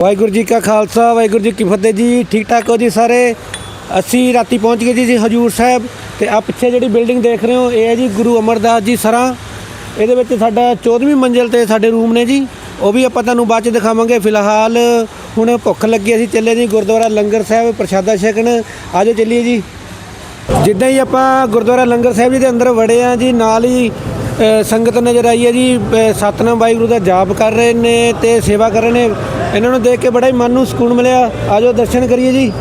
ਵਾਹਿਗੁਰੂ ਜੀ ਕਾ ਖਾਲਸਾ ਵਾਹਿਗੁਰੂ ਜੀ ਕੀ ਫਤਿਹ ਜੀ। ਠੀਕ ਠਾਕ ਹੋ ਜੀ ਸਾਰੇ? ਅਸੀਂ ਰਾਤੀ ਪਹੁੰਚ ਗਏ ਜੀ ਜੀ ਹਜੂਰ ਸਾਹਿਬ ਤੇ ਆ ਪਿੱਛੇ ਜਿਹੜੀ ਬਿਲਡਿੰਗ ਦੇਖ ਰਹੇ ਹੋ ਇਹ ਹੈ ਜੀ ਗੁਰੂ ਅਮਰਦਾਸ ਜੀ ਸਰਾਂ। ਇਹਦੇ ਵਿੱਚ ਸਾਡਾ 14ਵੀਂ ਮੰਜ਼ਿਲ ਤੇ ਸਾਡੇ ਰੂਮ ਨੇ ਜੀ। ਉਹ ਵੀ ਆਪਾਂ ਤੁਹਾਨੂੰ ਬਾਅਦ ਚ ਦਿਖਾਵਾਂਗੇ। ਫਿਲਹਾਲ ਹੁਣ ਭੁੱਖ ਲੱਗੀ ਅਸੀਂ ਚੱਲੇ ਜੀ ਗੁਰਦੁਆਰਾ ਲੰਗਰ ਸਾਹਿਬ ਪ੍ਰਸ਼ਾਦਾ ਛਕਣ। ਆਜੋ ਚੱਲੀਏ ਜੀ। ਜਿੱਦਾਂ ਹੀ ਆਪਾਂ ਗੁਰਦੁਆਰਾ ਲੰਗਰ ਸਾਹਿਬ ਜੀ ਦੇ ਅੰਦਰ ਵੜੇ ਆ ਜੀ ਨਾਲ ਹੀ ਸੰਗਤ ਨਜ਼ਰ ਆਈ ਹੈ ਜੀ ਅ, ਸਤਨਾਮ ਵਾਹਿਗੁਰੂ ਦਾ ਜਾਪ ਕਰ ਰਹੇ ਨੇ ਤੇ ਸੇਵਾ ਕਰ ਰਹੇ ਨੇ। ਇਹਨਾਂ ਨੂੰ ਦੇਖ ਕੇ ਬੜਾ ਹੀ ਮਨ ਨੂੰ ਸਕੂਨ ਮਿਲਿਆ। ਆਜੋ ਦਰਸ਼ਨ ਕਰੀਏ ਜੀ।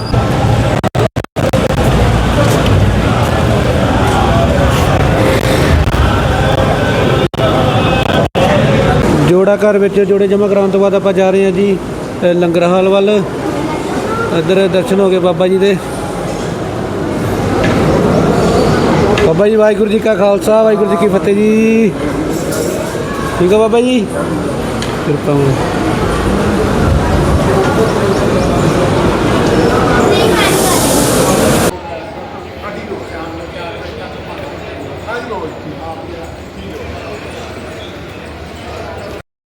ਜੋੜਾ ਘਰ ਵਿੱਚ, ਜੋੜੇ ਜਮ੍ਹਾਂ ਕਰਾਉਣ ਤੋਂ ਬਾਅਦ ਆਪਾਂ ਜਾ ਰਹੇ ਹਾਂ ਜੀ ਲੰਗਰ ਹਾਲ ਵੱਲ। ਇੱਧਰ ਦਰਸ਼ਨ ਹੋ ਗਏ ਬਾਬਾ ਜੀ ਦੇ। ਬਾਬਾ ਜੀ, ਵਾਹਿਗੁਰੂ ਜੀ ਕਾ ਖਾਲਸਾ, ਵਾਹਿਗੁਰੂ ਜੀ ਕੀ ਫਤਿਹ ਜੀ। ਠੀਕ ਆ ਬਾਬਾ ਜੀ? ਕਿਰਪਾ ਹੋਵੇ।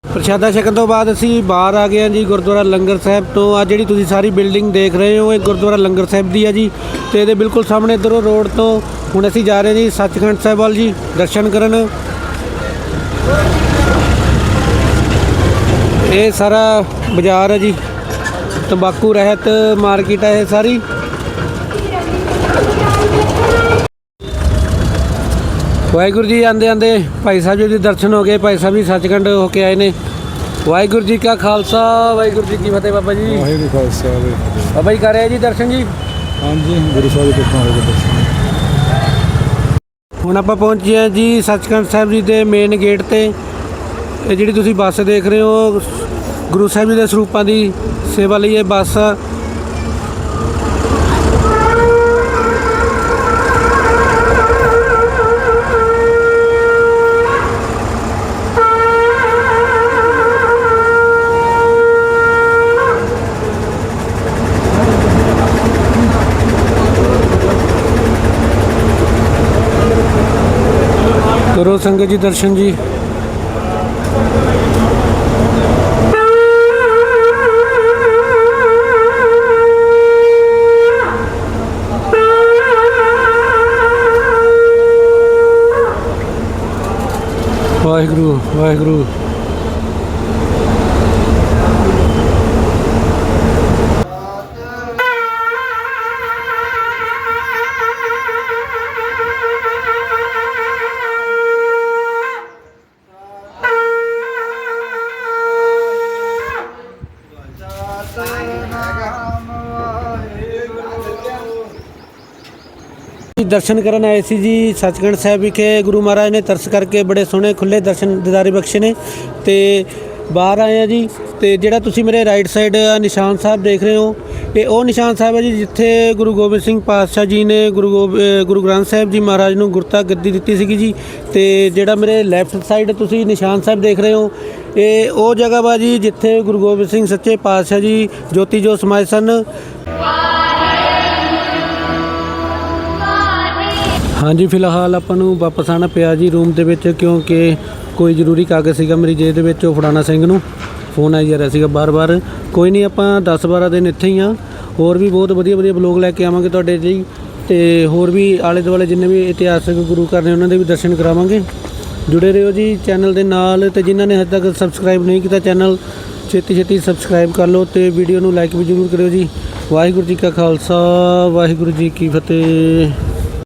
ਪ੍ਰਸ਼ਾਦਾ ਛਕਣ ਤੋਂ ਬਾਅਦ ਅਸੀਂ ਬਾਹਰ ਆ ਗਏ ਹਾਂ ਜੀ ਗੁਰਦੁਆਰਾ ਲੰਗਰ ਸਾਹਿਬ ਤੋਂ। ਆ ਜਿਹੜੀ ਤੁਸੀਂ ਸਾਰੀ ਬਿਲਡਿੰਗ ਦੇਖ ਰਹੇ ਹੋ, ਇਹ ਗੁਰਦੁਆਰਾ ਲੰਗਰ ਸਾਹਿਬ ਦੀ ਆ ਜੀ। ਤੇ ਇਹਦੇ ਬਿਲਕੁਲ ਸਾਹਮਣੇ ਇੱਧਰੋਂ ਰੋਡ ਤੋਂ ਹੁਣ ਅਸੀਂ ਜਾ ਰਹੇ ਜੀ ਸੱਚਖੰਡ ਸਾਹਿਬ ਵੱਲ ਜੀ, ਦਰਸ਼ਨ ਕਰਨ। ਇਹ ਸਾਰਾ ਬਾਜ਼ਾਰ ਹੈ ਜੀ, ਤੰਬਾਕੂ, ਰਹਿਤ, ਮਾਰਕੀਟ ਹੈ ਇਹ ਸਾਰੀ। ਵਾਹਿਗੁਰੂ ਜੀ ਆਂਦੇ ਆਂਦੇ ਭਾਈ ਸਾਹਿਬ ਜੀ ਦੇ ਦਰਸ਼ਨ ਹੋ ਗਏ ਭਾਈ ਸਾਹਿਬ ਜੀ ਸੱਚਖੰਡ ਹੋ ਕੇ ਆਏ ਨੇ। ਵਾਹਿਗੁਰੂ ਜੀ ਕਾ ਖਾਲਸਾ ਵਾਹਿਗੁਰੂ ਜੀ ਕੀ ਫਤਿਹ ਬਾਬਾ ਜੀ। ਵਾਹਿਗੁਰੂ ਖਾਲਸਾ ਵਾਹਿਗੁਰੂ ਬਾਬਾ ਜੀ ਕਰ ਰਹੇ ਜੀ ਦਰਸ਼ਨ ਜੀ? ਹਾਂਜੀ ਗੁਰੂ ਸਾਹਿਬ ਦੇ ਕਿਰਪਾ ਹੋਵੇ ਦਰਸ਼ਨ। ਹੁਣ ਆਪਾਂ ਪਹੁੰਚੇ ਹਾਂ ਜੀ ਸੱਚਖੰਡ ਸਾਹਿਬ ਜੀ ਦੇ ਮੇਨ ਗੇਟ ਤੇ। ਇਹ ਜਿਹੜੀ ਤੁਸੀਂ ਬੱਸ ਦੇਖ ਰਹੇ ਹੋ ਗੁਰੂ ਸਾਹਿਬ ਜੀ ਦੇ ਸਰੂਪਾਂ ਦੀ ਸੇਵਾ ਲਈ ਇਹ ਬੱਸ ਕਰੋ ਸੰਗਤ ਜੀ ਦਰਸ਼ਨ ਜੀ। ਵਾਹਿਗੁਰੂ ਵਾਹਿਗੁਰੂ। ਦਰਸ਼ਨ ਕਰਨ ਆਏ ਸੀ ਜੀ ਸੱਚਖੰਡ ਸਾਹਿਬ ਵਿਖੇ। ਗੁਰੂ ਮਹਾਰਾਜ ਨੇ ਤਰਸ ਕਰਕੇ ਬੜੇ ਸੋਹਣੇ ਖੁੱਲੇ ਦਰਸ਼ਨ ਦਿਦਾਰੇ ਬਖਸ਼ੇ ਨੇ ਤੇ ਬਾਹਰ ਆਏ ਆ ਜੀ ਤੇ ਜਿਹੜਾ ਤੁਸੀਂ ਮੇਰੇ ਰਾਈਟ ਸਾਈਡ ਨਿਸ਼ਾਨ ਸਾਹਿਬ ਦੇਖ ਰਹੇ ਹੋ ਇਹ ਉਹ ਨਿਸ਼ਾਨ ਸਾਹਿਬ ਹੈ ਜੀ ਜਿੱਥੇ ਗੁਰੂ ਗੋਬਿੰਦ ਸਿੰਘ ਪਾਤਸ਼ਾਹ ਜੀ ਨੇ ਗੁਰੂ ਗੋਬ- ਗੁਰੂ ਗ੍ਰੰਥ ਸਾਹਿਬ ਜੀ ਮਹਾਰਾਜ ਨੂੰ ਗੁਰਤਾ ਗੱਦੀ ਦਿੱਤੀ ਸੀਗੀ ਜੀ ਤੇ ਜਿਹੜਾ ਮੇਰੇ ਲੈਫਟ ਸਾਈਡ ਤੁਸੀਂ ਨਿਸ਼ਾਨ ਸਾਹਿਬ ਦੇਖ ਰਹੇ ਹੋ, ਇਹ ਉਹ ਜਗ੍ਹਾ ਵਾ ਜੀ ਜਿੱਥੇ ਗੁਰੂ ਗੋਬਿੰਦ ਸਿੰਘ ਸੱਚੇ ਪਾਤਸ਼ਾਹ ਜੀ ਜੋਤੀ ਜੋ ਸਮਾਏ ਸਨ ਹਾਂਜੀ, ਫਿਲਹਾਲ ਆਪਾਂ ਨੂੰ ਵਾਪਸ ਆਣਾ ਪਿਆ ਜੀ ਰੂਮ ਦੇ ਵਿੱਚ ਕਿਉਂਕਿ ਕੋਈ ਜ਼ਰੂਰੀ ਕਾਗਜ਼ ਸੀਗਾ ਮੇਰੀ ਜੇਬ ਦੇ ਵਿੱਚ, ਉਹ ਫੜਾਣਾ ਸਿੰਘ ਨੂੰ। ਫੋਨ ਆਈ ਜਾ ਰਿਹਾ ਸੀਗਾ ਬਾਰ-ਬਾਰ। ਕੋਈ ਨਹੀਂ, ਆਪਾਂ 10-12 ਦਿਨ ਇੱਥੇ ਹੀ ਆ ਹੋਰ ਵੀ ਬਹੁਤ ਵਧੀਆ ਵਧੀਆ ਬਲੌਗ ਲੈ ਕੇ ਆਵਾਂਗੇ ਤੁਹਾਡੇ ਲਈ। ਤੇ ਹੋਰ ਵੀ ਆਲੇ ਦੁਆਲੇ ਜਿੰਨੇ ਵੀ ਇਤਿਹਾਸਕ ਗੁਰੂ ਘਰ ਨੇ, ਉਹਨਾਂ ਦੇ ਵੀ ਦਰਸ਼ਨ ਕਰਾਵਾਂਗੇ। ਜੁੜੇ ਰਹੋ ਜੀ ਚੈਨਲ ਦੇ ਨਾਲ ਤੇ ਜਿਨ੍ਹਾਂ ਨੇ ਹਜੇ ਤੱਕ ਸਬਸਕ੍ਰਾਈਬ ਨਹੀਂ ਕੀਤਾ ਚੈਨਲ ਛੇਤੀ ਛੇਤੀ ਸਬਸਕ੍ਰਾਈਬ ਕਰ ਲਓ ਤੇ ਵੀਡੀਓ ਨੂੰ ਲਾਈਕ ਵੀ ਜ਼ਰੂਰ ਕਰਿਓ ਜੀ। ਵਾਹਿਗੁਰੂ ਜੀ ਕਾ ਖਾਲਸਾ, ਵਾਹਿਗੁਰੂ ਜੀ ਕੀ ਫਤਿਹ।